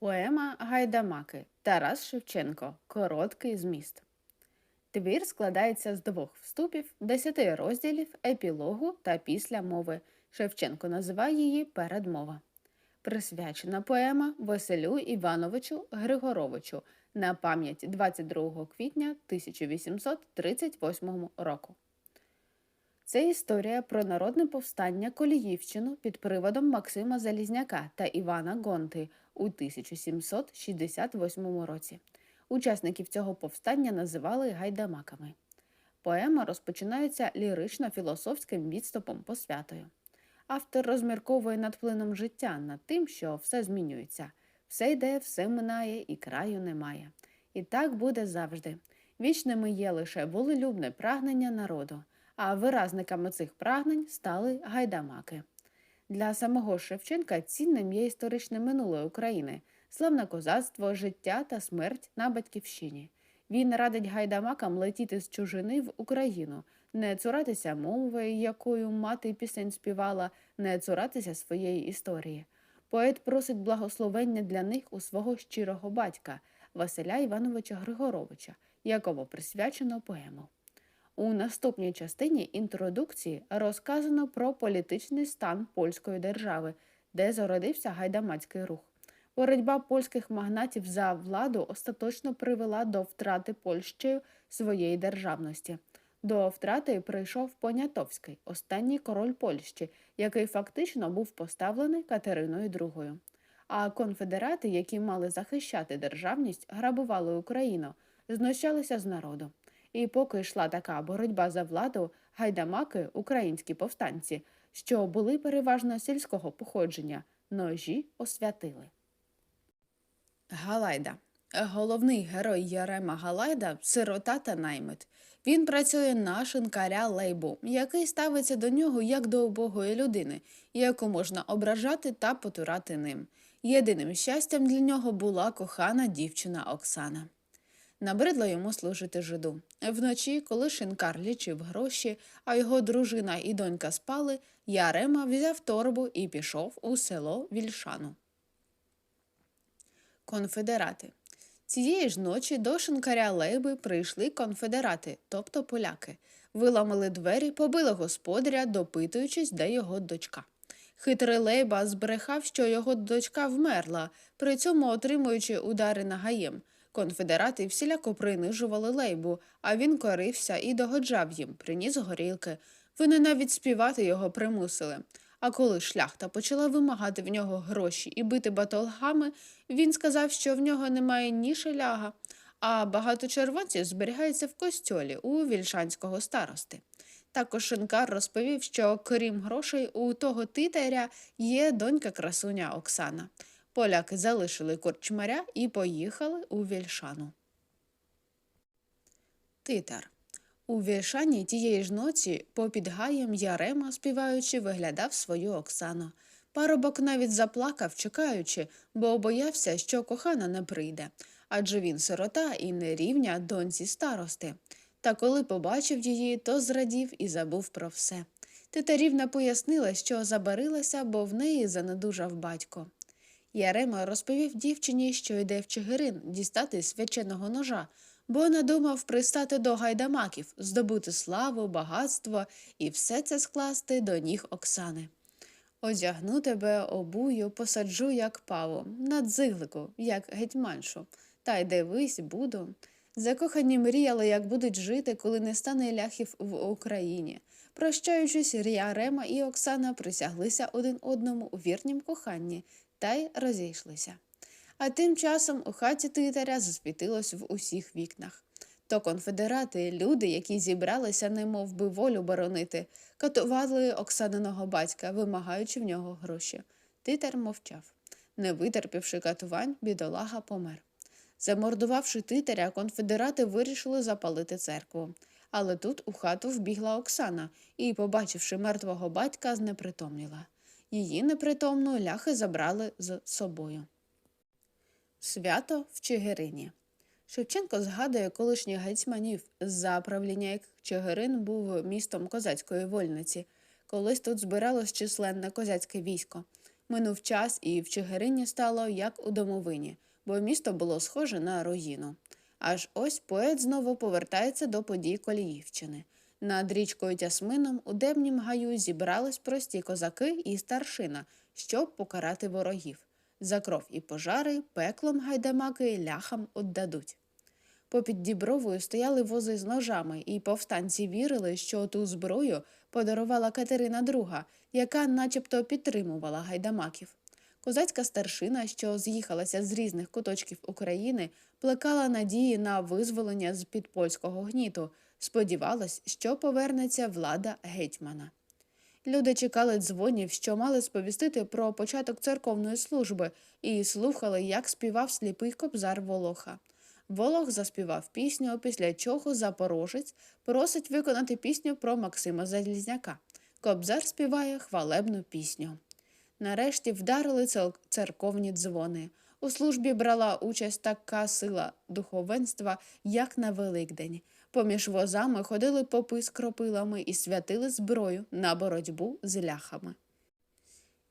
Поема Гайдамаки Тарас Шевченко. Короткий зміст. Твір складається з двох вступів, десяти розділів, епілогу та після мови. Шевченко називає її передмова. Присвячена поема Василю Івановичу Григоровичу на пам'ять 22 квітня 1838 року. Це історія про народне повстання Коліївщину під приводом Максима Залізняка та Івана Гонти у 1768 році. Учасників цього повстання називали гайдамаками. Поема розпочинається лірично-філософським відступом посвятою. Автор розмірковує над плином життя, над тим, що все змінюється, все йде, все минає і краю немає. І так буде завжди. Вічними є лише волелюбне прагнення народу, а виразниками цих прагнень стали гайдамаки. Для самого Шевченка цінним є історичне минуле України, славне козацтво, життя та смерть на батьківщині. Він радить гайдамакам летіти з чужини в Україну, не цуратися мови, якою мати пісень співала, не цуратися своєї історії. Поет просить благословення для них у свого щирого батька Василя Івановича Григоровича, якому присвячено поему. У наступній частині інтродукції розказано про політичний стан польської держави, де зародився гайдамацький рух. Боротьба польських магнатів за владу остаточно привела до втрати Польщею своєї державності. До втрати прийшов Понятовський, останній король Польщі, який фактично був поставлений Катериною II. А конфедерати, які мали захищати державність, грабували Україну, знущалися з народу. І поки йшла така боротьба за владу, гайдамаки, українські повстанці, що були переважно сільського походження, ножі освятили. Галайда. Головний герой Ярема Галайда сирота та наймит. Він працює на шинкаря Лейбу, який ставиться до нього як до убогої людини, яку можна ображати та потурати ним. Єдиним щастям для нього була кохана дівчина Оксана. Набридло йому служити жиду. Вночі, коли шинкар лічив гроші, а його дружина і донька спали, Ярема взяв торбу і пішов у село Вільшану. Конфедерати. Цієї ж ночі до шинкаря Лейби прийшли конфедерати, тобто поляки. Виламали двері, побили господаря, допитуючись, де його дочка. Хитрий Лейба збрехав, що його дочка вмерла, при цьому отримуючи удари нагаєм. Конфедерати всіляко принижували лейбу, а він корився і догоджав їм, приніс горілки. Вони навіть співати його примусили. А коли шляхта почала вимагати в нього гроші і бити батолгами, він сказав, що в нього немає ні шеляга, а багато червонців зберігається в костьолі у вільшанського старости. Також шинкар розповів, що крім грошей, у того титаря є донька красуня Оксана. Поляки залишили корчмаря і поїхали у Вільшану. Титар. У Вільшані тієї ж ночі попід гаєм Ярема, співаючи, виглядав свою Оксану. Парубок навіть заплакав, чекаючи, бо боявся, що кохана не прийде, адже він сирота і не рівня доньці старости. Та коли побачив її, то зрадів і забув про все. Титарівна пояснила, що забарилася, бо в неї занедужав батько. Ярема розповів дівчині, що йде в Чигирин дістати свяченого ножа, бо надумав пристати до гайдамаків, здобути славу, багатство і все це скласти до ніг Оксани. Одягну тебе, обую, посаджу, як паву, на дзиглику, як гетьманшу, та й дивись, буду. Закохані мріяли, як будуть жити, коли не стане ляхів в Україні. Прощаючись, Ярема і Оксана присяглися один одному у вірнім коханні та й розійшлися. А тим часом у хаті титаря засвітилось в усіх вікнах. То конфедерати, люди, які зібралися, немов би волю боронити, катували Оксаниного батька, вимагаючи в нього гроші. Титар мовчав. Не витерпівши катувань, бідолага помер. Замордувавши титаря, конфедерати вирішили запалити церкву. Але тут у хату вбігла Оксана і, побачивши мертвого батька, знепритомніла. Її непритомну ляхи забрали з собою. Свято в Чигирині. Шевченко згадує колишніх гетьманів, за правління яких Чигирин був містом козацької вольниці. Колись тут збиралось численне козацьке військо. Минув час, і в Чигирині стало як у домовині, бо місто було схоже на руїну. Аж ось поет знову повертається до подій Коліївщини. Над річкою Тясмином у Дебнім гаю зібрались прості козаки і старшина, щоб покарати ворогів. За кров і пожари пеклом гайдамаки ляхам отдадуть. Попід Дібровою стояли вози з ножами, і повстанці вірили, що ту зброю подарувала Катерина II, яка начебто підтримувала гайдамаків. Козацька старшина, що з'їхалася з різних куточків України, плекала надії на визволення з під польського гніту, сподівалась, що повернеться влада гетьмана. Люди чекали дзвонів, що мали сповістити про початок церковної служби, і слухали, як співав сліпий кобзар Волоха. Волох заспівав пісню, після чого запорожець просить виконати пісню про Максима Залізняка. Кобзар співає хвалебну пісню. Нарешті вдарили церковні дзвони. У службі брала участь така сила духовенства, як на Великдень. Поміж возами ходили попи з кропилами і святили зброю на боротьбу з ляхами.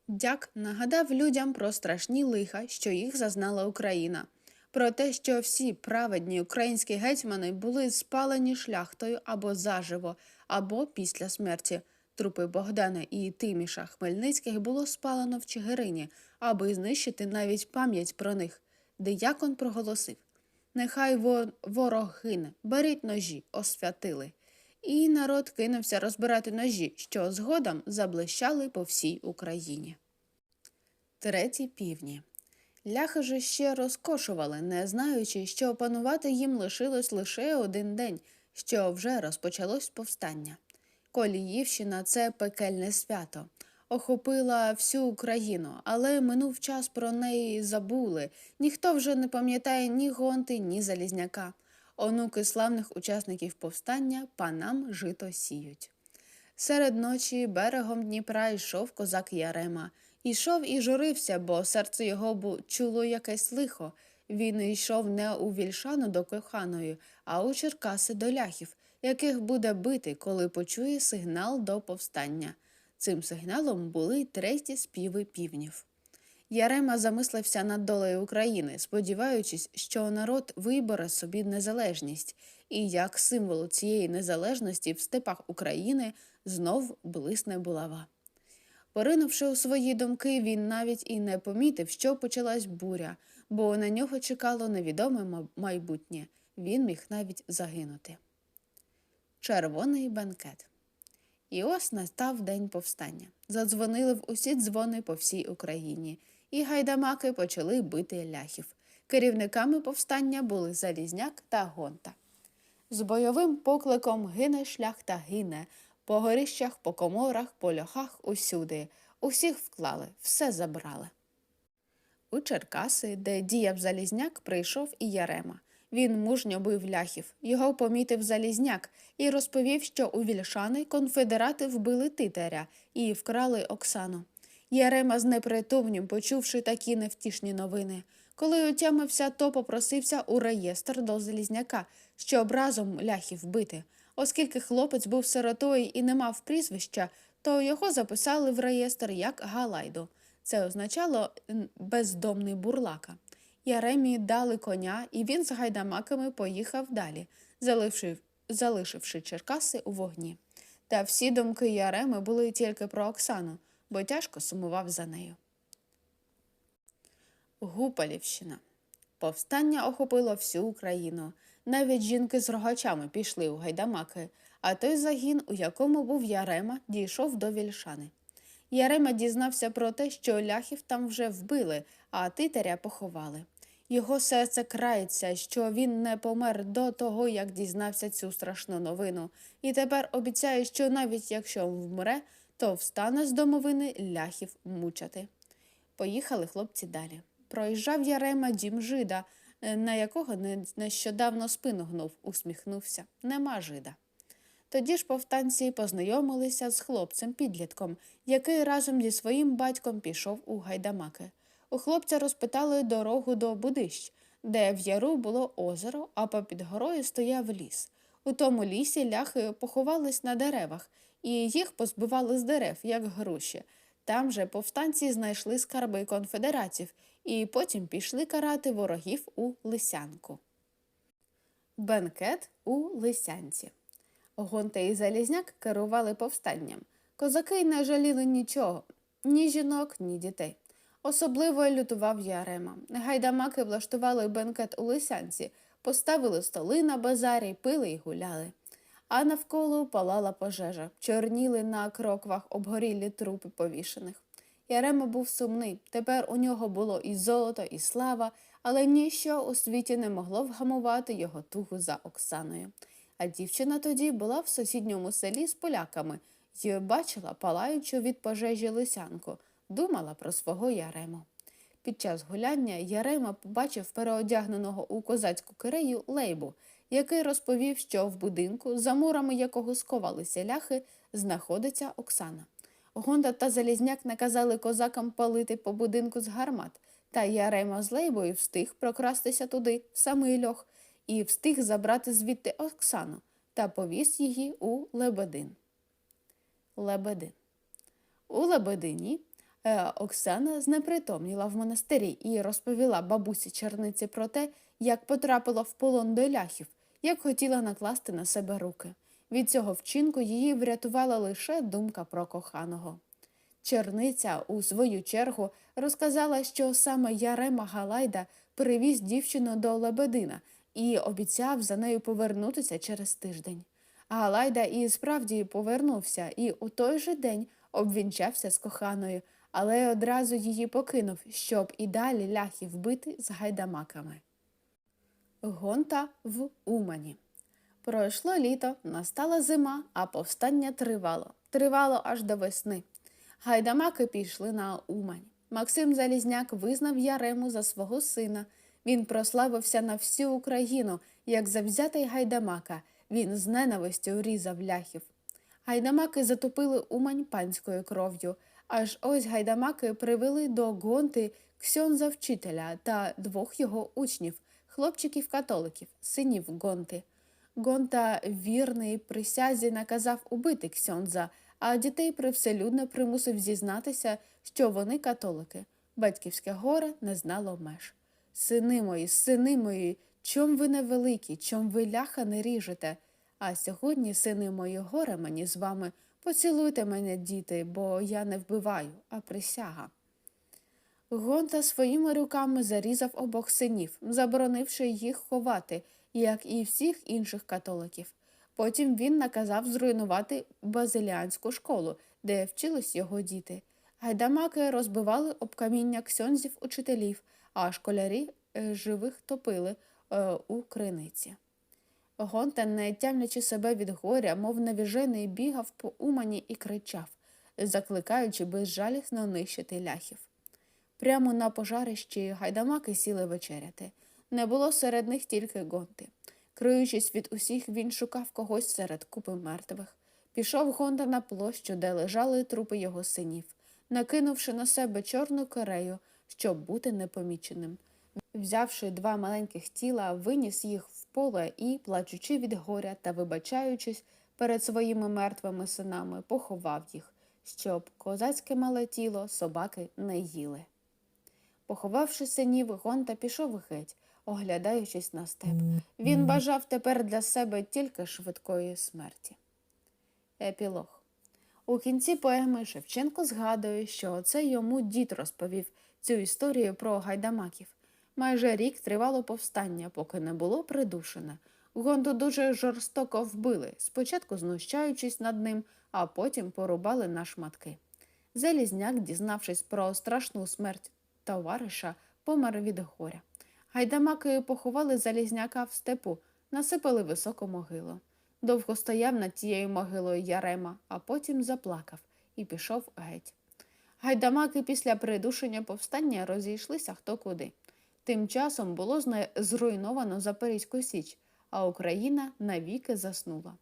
Дяк нагадав людям про страшні лиха, що їх зазнала Україна, про те, що всі праведні українські гетьмани були спалені шляхтою або заживо, або після смерті. Трупи Богдана і Тиміша Хмельницьких було спалено в Чигирині, аби знищити навіть пам'ять про них. Диякон проголосив Нехай ворог гине, беріть ножі, освятили. І народ кинувся розбирати ножі, що згодом заблищали по всій Україні. Треті півні. Ляхи ще розкошували, не знаючи, що опанувати їм лишилось лише один день, що вже розпочалось повстання. Коліївщина це пекельне свято. Охопила всю Україну, але минув час про неї забули. Ніхто вже не пам'ятає ні гонти, ні залізняка. Онуки славних учасників повстання панам жито сіють. Серед ночі берегом Дніпра йшов козак Ярема. Ішов і журився, бо серце його чуло якесь лихо. Він йшов не у Вільшану до коханої, а у Черкаси до ляхів, яких буде бити, коли почує сигнал до повстання. Цим сигналом були треті співи півнів. Ярема замислився над долею України, сподіваючись, що народ вибере собі незалежність, і як символ цієї незалежності в степах України знов блисне булава. Поринувши у свої думки, він навіть і не помітив, що почалась буря, бо на нього чекало невідоме майбутнє. Він міг навіть загинути. Червоний бенкет. І ось настав день повстання. Задзвонили в усі дзвони по всій Україні, і гайдамаки почали бити ляхів. Керівниками повстання були Залізняк та Гонта. З бойовим покликом гине шлях та гине, по горищах, по коморах, по льохах усюди. Усіх вклали, все забрали. У Черкаси, де діяв Залізняк, прийшов і Ярема. Він мужньо бив ляхів. Його помітив Залізняк і розповів, що у Вільшани конфедерати вбили титаря і вкрали Оксану. Ярема з непритомнім, почувши такі невтішні новини. Коли отямився, то попросився у реєстр до Залізняка, щоб разом ляхів бити. Оскільки хлопець був сиротою і не мав прізвища, то його записали в реєстр як Галайду. Це означало бездомний бурлака. Яремі дали коня, і він з гайдамаками поїхав далі, залишив, залишивши Черкаси у вогні. Та всі думки Яреми були тільки про Оксану, бо тяжко сумував за нею. Гупалівщина. Повстання охопило всю Україну. Навіть жінки з рогачами пішли у гайдамаки, а той загін, у якому був Ярема, дійшов до Вільшани. Ярема дізнався про те, що ляхів там вже вбили, а титаря поховали. Його серце крається, що він не помер до того, як дізнався цю страшну новину, і тепер обіцяє, що навіть якщо вмре, то встане з домовини ляхів мучати. Поїхали хлопці далі. Проїжджав Ярема дім жида, е, на якого не- нещодавно спину гнув, усміхнувся. Нема жида. Тоді ж повстанці познайомилися з хлопцем підлітком, який разом зі своїм батьком пішов у гайдамаки. У хлопця розпитали дорогу до Будищ, де в яру було озеро, а попід горою стояв ліс. У тому лісі ляхи поховались на деревах, і їх позбивали з дерев, як груші. Там же повстанці знайшли скарби конфедератів і потім пішли карати ворогів у Лисянку. Бенкет у Лисянці. Гонта і Залізняк керували повстанням. Козаки не жаліли нічого ні жінок, ні дітей. Особливо лютував Ярема. Гайдамаки влаштували бенкет у Лисянці, поставили столи на базарі, пили й гуляли. А навколо палала пожежа, чорніли на кроквах обгорілі трупи повішених. Ярема був сумний. Тепер у нього було і золото, і слава, але ніщо у світі не могло вгамувати його тугу за Оксаною. А дівчина тоді була в сусідньому селі з поляками й бачила палаючу від пожежі лисянку, думала про свого Ярему. Під час гуляння Ярема побачив переодягненого у козацьку кирею лейбу, який розповів, що в будинку, за мурами якого сховалися ляхи, знаходиться Оксана. Гонда та Залізняк наказали козакам палити по будинку з гармат, та Ярема з лейбою встиг прокрастися туди, в самий льох, і встиг забрати звідти Оксану та повіз її у Лебедин. Лебедин. У Лебедині Оксана знепритомніла в монастирі і розповіла бабусі черниці про те, як потрапила в полон до ляхів, як хотіла накласти на себе руки. Від цього вчинку її врятувала лише думка про коханого. Черниця, у свою чергу, розказала, що саме Ярема Галайда привіз дівчину до Лебедина і обіцяв за нею повернутися через тиждень. Галайда і справді повернувся і у той же день обвінчався з коханою, але одразу її покинув, щоб і далі ляхів бити з гайдамаками. Гонта в Умані. Пройшло літо, настала зима, а повстання тривало. Тривало аж до весни. Гайдамаки пішли на Умань. Максим Залізняк визнав Ярему за свого сина. Він прославився на всю Україну, як завзятий гайдамака. Він з ненавистю різав ляхів. Гайдамаки затопили Умань панською кров'ю. Аж ось гайдамаки привели до гонти ксьонза вчителя та двох його учнів, хлопчиків-католиків, синів гонти. Гонта, вірний присязі, наказав убити ксьонза, а дітей привселюдно примусив зізнатися, що вони католики. Батьківське горе не знало меж. Сини мої, сини мої, чом ви не великі, чом ви ляха не ріжете? А сьогодні, сини мої, горе мені з вами. Поцілуйте мене, діти, бо я не вбиваю, а присяга. Гонта своїми руками зарізав обох синів, заборонивши їх ховати, як і всіх інших католиків. Потім він наказав зруйнувати базиліанську школу, де вчились його діти. Гайдамаки розбивали об каміння ксьонзів учителів, а школярі е, живих топили е, у криниці. Гонта, не тямлячи себе від горя, мов навіжений, бігав по умані і кричав, закликаючи безжалісно нищити ляхів. Прямо на пожарищі гайдамаки сіли вечеряти. Не було серед них тільки гонти. Криючись від усіх, він шукав когось серед купи мертвих. Пішов Гонта на площу, де лежали трупи його синів, накинувши на себе чорну корею, щоб бути непоміченим. Взявши два маленьких тіла, виніс їх в поле і, плачучи від горя та вибачаючись перед своїми мертвими синами, поховав їх, щоб козацьке мале тіло собаки не їли. Поховавши синів, Гонта пішов геть, оглядаючись на степ. Він бажав тепер для себе тільки швидкої смерті. Епілог у кінці поеми Шевченко згадує, що це йому дід розповів цю історію про гайдамаків. Майже рік тривало повстання, поки не було придушене. Гонду дуже жорстоко вбили, спочатку знущаючись над ним, а потім порубали на шматки. Залізняк, дізнавшись про страшну смерть товариша, помер від горя. Гайдамаки поховали залізняка в степу, насипали високу могилу. Довго стояв над тією могилою Ярема, а потім заплакав і пішов геть. Гайдамаки після придушення повстання розійшлися хто куди. Тим часом було зруйновано Запорізьку Січ, а Україна навіки заснула.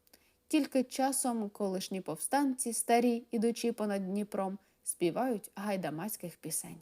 Тільки часом колишні повстанці, старі, ідучи понад Дніпром, співають гайдамацьких пісень.